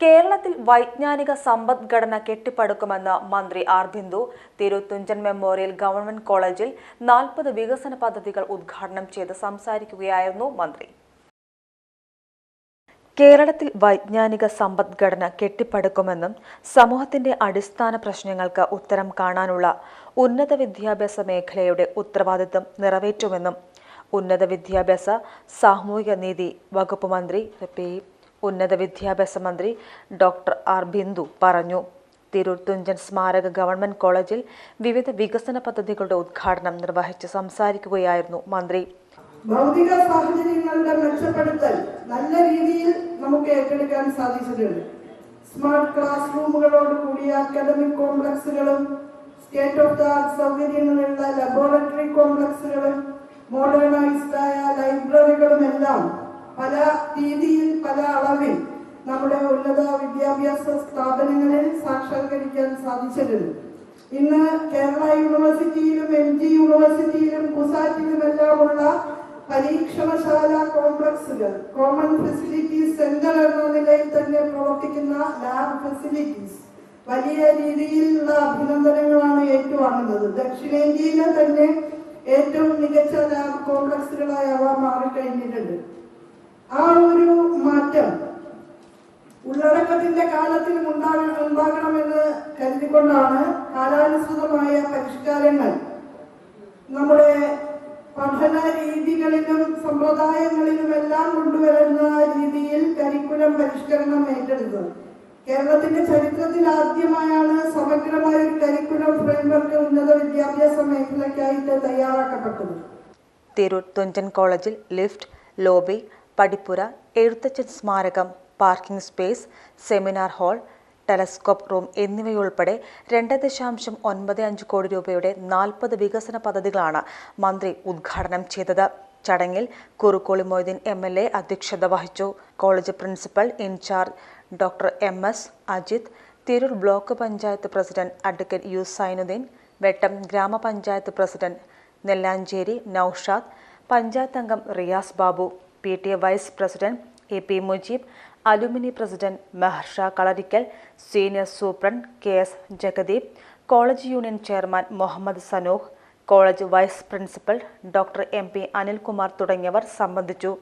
കേരളത്തിൽ വൈജ്ഞാനിക സമ്പദ്ഘടന കെട്ടിപ്പടുക്കുമെന്ന് മന്ത്രി R Bindu Thiruthunchan memorial government കോളേജിൽ നാൽപ്പത് വികസന പദ്ധതികൾ ഉദ്ഘാടനം ചെയ്ത് സംസാരിക്കുകയായിരുന്നു മന്ത്രി. കേരളത്തിൽ വൈജ്ഞാനിക സമ്പദ്ഘടന കെട്ടിപ്പടുക്കുമെന്നും സമൂഹത്തിന്റെ അടിസ്ഥാന പ്രശ്നങ്ങൾക്ക് ഉത്തരം കാണാനുള്ള ഉന്നത വിദ്യാഭ്യാസ മേഖലയുടെ ഉത്തരവാദിത്തം നിറവേറ്റുമെന്നും ഉന്നത വിദ്യാഭ്യാസ സാമൂഹിക നീതി വകുപ്പ് മന്ത്രി പി ഉന്നത വിദ്യാഭ്യാസ മന്ത്രി ഡോക്ടർ ആർ ബിന്ദു പറഞ്ഞു. തിരൂർ തുഞ്ചൻ സ്മാരക ഗവൺമെന്റ് കോളേജിൽ വിവിധ വികസന പദ്ധതികളുടെ ഉദ്ഘാടനം നിർവഹിച്ച് സംസാരിക്കുകയായിരുന്നു മന്ത്രി. ഭൗതിക സാഹചര്യങ്ങളുടെ മെച്ചപ്പെടുത്തൽ നല്ല രീതിയിൽ നമുക്ക് ഏറ്റെടുക്കാൻ സാധിച്ചിട്ടുണ്ട്. സ്മാർട്ട് ക്ലാസ് റൂമുകളോട് കൂടിയ അക്കാദമിക് കോംപ്ലക്സുകളും സ്റ്റേറ്റ് ഓഫ് ദ ആർട്ട് സൗകര്യങ്ങളുള്ള ലബോറട്ടറി കോംപ്ലക്സുകളും മോഡേണൈസ്ഡ് ആയ ലൈബ്രറികളും എല്ലാം പല നമ്മുടെ ഉന്നത വിദ്യാഭ്യാസ സ്ഥാപനങ്ങളിൽ സാക്ഷാത്കരിക്കാൻ സാധിച്ചിരുന്നു ഇന്ന് കേരള യൂണിവേഴ്സിറ്റിയിലും എം ജി യൂണിവേഴ്സിറ്റിയിലും കുസാറ്റിലുമെല്ലാമുള്ള പരീക്ഷണശാല കോംപ്ലക്സുകൾ കോമൺ ഫെസിലിറ്റീസ് സെന്റർ എന്ന നിലയിൽ തന്നെ പ്രവർത്തിക്കുന്ന ലാബ് ഫെസിലിറ്റീസ് വലിയ രീതിയിലുള്ള അഭിനന്ദനങ്ങളാണ് ഏറ്റുവാങ്ങുന്നത്. ദക്ഷിണേന്ത്യയിലെ തന്നെ ഏറ്റവും മികച്ച ലാബ് കോംപ്ലക്സുകളായി അവ മാറിക്കഴിഞ്ഞിട്ടുണ്ട്. ആ ഒരു മാറ്റം ഉള്ളടക്കത്തിന്റെ കാലത്തിലും ഉണ്ടാക ഉണ്ടാകണമെന്ന് കരുതിക്കൊണ്ടാണ് കാലാനുസൃതമായ പരിഷ്കാരങ്ങൾ. നമ്മുടെ പഠന രീതികളിലും സമ്പ്രദായങ്ങളിലും എല്ലാം കൊണ്ടുവരുന്ന രീതിയിൽ കരിക്കുലം പരിഷ്കരണം ഏറ്റെടുത്തത്. കേരളത്തിന്റെ ചരിത്രത്തിൽ ആദ്യമായാണ് സമഗ്രമായ ഒരു കരിക്കുലം ഫ്രെയിംവർക്ക് ഉന്നത വിദ്യാഭ്യാസ മേഖലയ്ക്കായിട്ട് തയ്യാറാക്കപ്പെട്ടത്. തിരൂർ തുഞ്ചൻ കോളേജിൽ ലിഫ്റ്റ് ലോബി പടിപ്പുര എഴുത്തച്ഛൻ സ്മാരകം parking space seminar hall telescope room എന്നിവയുൾപ്പെടെ രണ്ട് ദശാംശം ഒൻപത് അഞ്ച് കോടി രൂപയുടെ നാൽപ്പത് വികസന പദ്ധതികളാണ് മന്ത്രി ഉദ്ഘാടനം ചെയ്തത്. ചടങ്ങിൽ Kurukkoli Moideen M L A അധ്യക്ഷത വഹിച്ചു. College principal incharge doctor M S Ajith Tirur block panchayat president advocate U Zainudheen Vettam ഗ്രാമപഞ്ചായത്ത് പ്രസിഡന്റ് നെല്ലാഞ്ചേരി നൌഷാദ് പഞ്ചായത്ത് അംഗം Riyas Babu P T A vice president A P Mujeeb alumni president Meharsha Kalarikkal senior superintendent K S Jagadeep college union chairman Muhammad Sanooh college vice principal doctor M P Anilkumar തുടങ്ങിയവർ സംബന്ധിച്ചു.